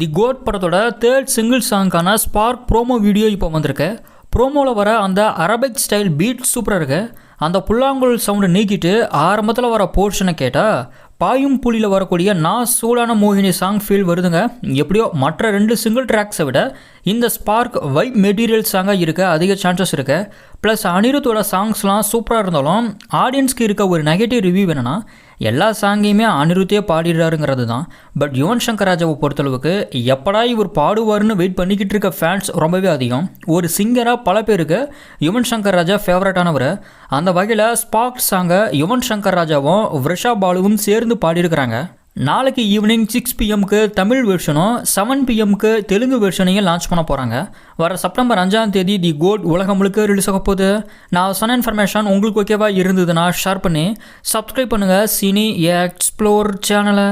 தி GOAT படத்தோட third single சாங்கான spark promo video இப்போ வந்திருக்கு. ப்ரோமோவில் வர அந்த அரபிக் ஸ்டைல் பீட் சூப்பராக இருக்கு. அந்த புல்லாங்குழல் சவுண்டை நீக்கிட்டு ஆரம்பத்தில் வர போர்ஷனை கேட்டால் பாயும் புலியில் வரக்கூடிய நான் சூடான மோகினி சாங் ஃபீல் வருதுங்க. எப்படியோ மற்ற ரெண்டு சிங்கிள் ட்ராக்ஸை விட இந்த ஸ்பார்க் வைப் மெட்டீரியல் சாங்காக இருக்க அதிக சான்சஸ் இருக்கு. ப்ளஸ் அனிருத்தோட சாங்ஸ்லாம் சூப்பராக இருந்தாலும் ஆடியன்ஸ்க்கு இருக்க ஒரு நெகட்டிவ் ரிவ்யூ என்னென்னா எல்லா சாங்கையுமே அனிருத்தே பாடிடுறாருங்கிறது தான் பட் யுவன் சங்கர் ராஜாவை பொறுத்தளவுக்கு எப்படா இவர் பாடுவார்னு வெயிட் பண்ணிக்கிட்டு இருக்க ஃபேன்ஸ் ரொம்பவே அதிகம். ஒரு சிங்கராக பல பேருக்கு யுவன் சங்கர் ராஜா ஃபேவரட்டானவர் அந்த வகையில் ஸ்பார்க் சாங்கை யுவன் சங்கர் ராஜாவும் விஷா பாலுவும் சேர்ந்து பாடியிருக்கிறாங்க. நாளைக்கு ஈவினிங் சிக்ஸ் பிஎம்க்கு தமிழ் வெர்ஷனும் செவன் பிஎம்க்கு தெலுங்கு வெர்ஷனையும் லான்ச் பண்ண போகிறாங்க வர செப்டம்பர் அஞ்சாம் தேதி தி கோட் உலகம் முழுக்க ரிலீஸ் ஆக போகுது. நான் சொன்ன இன்ஃபர்மேஷன் உங்களுக்கு ஓகேவா இருந்ததுன்னா ஷேர் பண்ணி சப்ஸ்கிரைப் பண்ணுங்கள் சினி எக்ஸ்ப்ளோர் சேனலை